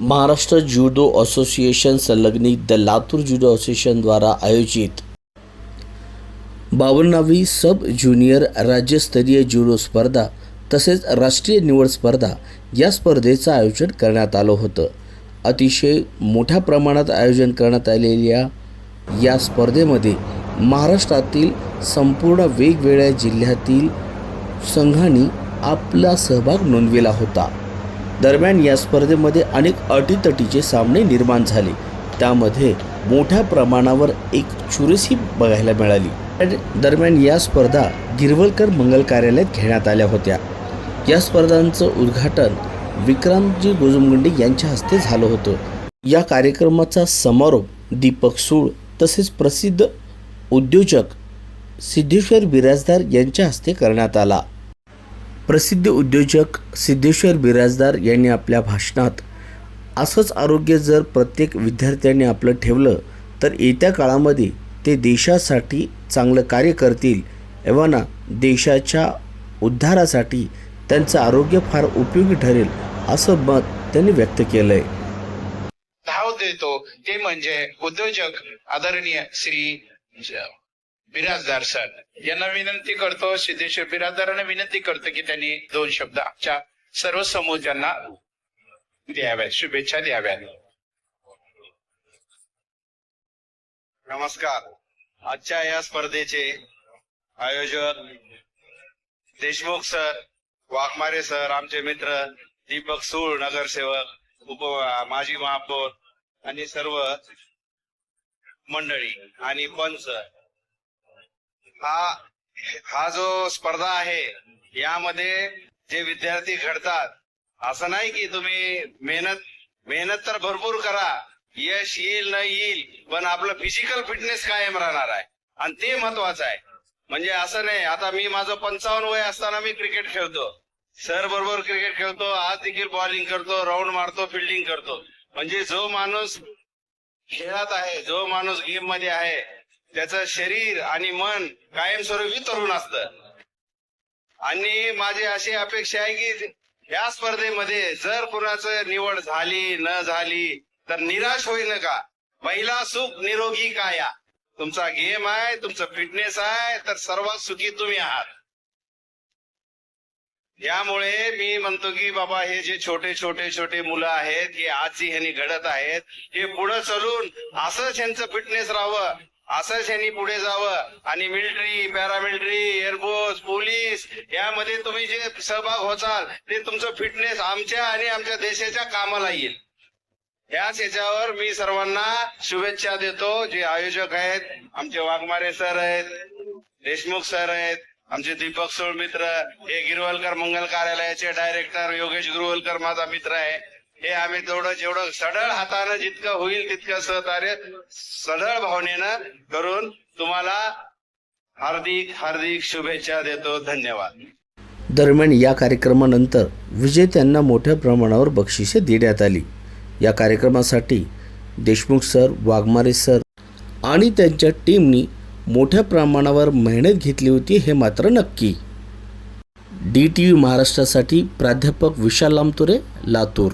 Maharashtra judo association संलग्नित the Latur judo असोसिएशनद्वारा आयोजित बावन्नावी सब ज्युनियर राज्यस्तरीय ज्युडो स्पर्धा तसेच राष्ट्रीय निवड स्पर्धा या स्पर्धेचं आयोजन करण्यात आलं होतं. अतिशय मोठ्या प्रमाणात आयोजन करण्यात आलेल्या या स्पर्धेमध्ये महाराष्ट्रातील संपूर्ण वेगवेगळ्या जिल्ह्यातील संघांनी आपला सहभाग नोंदविला होता. दरम्यान या स्पर्धेमध्ये अनेक अटीतटीचे सामने निर्माण झाले. त्यामध्ये मोठ्या प्रमाणावर एक चुरसही बघायला मिळाली. दरम्यान या स्पर्धा गिरवलकर मंगल कार्यालयात घेण्यात आल्या होत्या. या स्पर्धांचं उद्घाटन विक्रांतजी गोजमगुंडे यांच्या हस्ते झालं होतं. या कार्यक्रमाचा समारोप दीपक सूळ तसेच प्रसिद्ध उद्योजक सिद्धेश्वर बिराजदार यांच्या हस्ते करण्यात आला. प्रसिद्ध उद्योजक सिद्धेश्वर बिराजदार यांनी आपल्या भाषणात असंच आरोग्य जर प्रत्येक विद्यार्थ्याने आपलं ठेवलं तर येत्या काळामध्ये ते देशासाठी चांगलं कार्य करतील. एव्हाना देशाच्या उद्धारासाठी त्यांचं आरोग्य फार उपयोगी ठरेल असं मत त्यांनी व्यक्त केलं आहे धाव देतो ते म्हणजे उद्योजक आदरणीय श्री बिराजदार सर यांना विनंती करतो सिद्धेश्वर बिराजदारांना विनंती करतो की त्यांनी दोन शब्द आमच्या सर्व समूहांना द्याव्या शुभेच्छा द्याव्या नमस्कार. आजच्या या स्पर्धेचे आयोजक देशमुख सर वाघमारे सर आमचे मित्र दीपक सूळ नगरसेवक उप माजी महापौर आणि सर्व मंडळी आणि पंच हा हा जो स्पर्धा आहे यामध्ये जे विद्यार्थी घडतात असं नाही की तुम्ही मेहनत मेहनत तर भरपूर करा यश येईल न येईल पण आपलं फिजिकल फिटनेस कायम राहणार आहे. आणि ते महत्वाचं आहे. म्हणजे असं नाही आता मी माझं पंचावन्न वय असताना मी क्रिकेट खेळतो. सर बरोबर क्रिकेट खेळतो आज देखील बॉलिंग करतो राऊंड मारतो फिल्डिंग करतो. म्हणजे जो माणूस खेळात आहे जो माणूस गेममध्ये आहे त्याचं शरीर आणि मन कायमस्वरूपी तरुण असत. आणि माझी अशी अपेक्षा आहे की या स्पर्धेमध्ये जर कुणाचं निवड झाली न झाली तर निराश होई नका. पहिला सुख निरोगी काया. तुमचा गेम आहे तुमचं फिटनेस आहे तर सर्वात सुखी तुम्ही आहात. यामुळे मी म्हणतो की बाबा हे जे छोटे छोटे छोटे मुलं आहेत हे आजची ह्यांनी घडत आहेत हे पुढे चलून असंच ह्यांचं फिटनेस राहावं. असंच यांनी पुढे जावं. आणि मिलिटरी पॅरामिलिटरी एअरफोर्स पोलीस यामध्ये तुम्ही जे सहभाग होचाल ते तुमचं फिटनेस आमच्या आणि आमच्या देशाच्या कामाला येईल. याच याच्यावर मी सर्वांना शुभेच्छा देतो. जे आयोजक आहेत आमचे वाघमारे सर आहेत देशमुख सर आहेत आमचे दीपक सोळ मित्र हे गिरवलकर मंगल कार्यालयाचे डायरेक्टर योगेश गिरवलकर माझा मित्र आहे. हे आम्ही तेवढं जेवढं सढळ हातानं जितकं होईल तितकं सहकार्य सढळ भावनेनं करून तुम्हाला हार्दिक हार्दिक शुभेच्छा देतो. धन्यवाद. दरम्यान या कार्यक्रमानंतर विजेत्यांना मोठ्या प्रमाणावर बक्षिसे देण्यात आली. या कार्यक्रमासाठी देशमुख सर वाघमारे सर आणि त्यांच्या टीमनी मोठ्या प्रमाणावर मेहनत घेतली होती हे मात्र नक्की. डी टी व्ही महाराष्ट्रासाठी प्राध्यापक विशाल लामतुरे लातूर.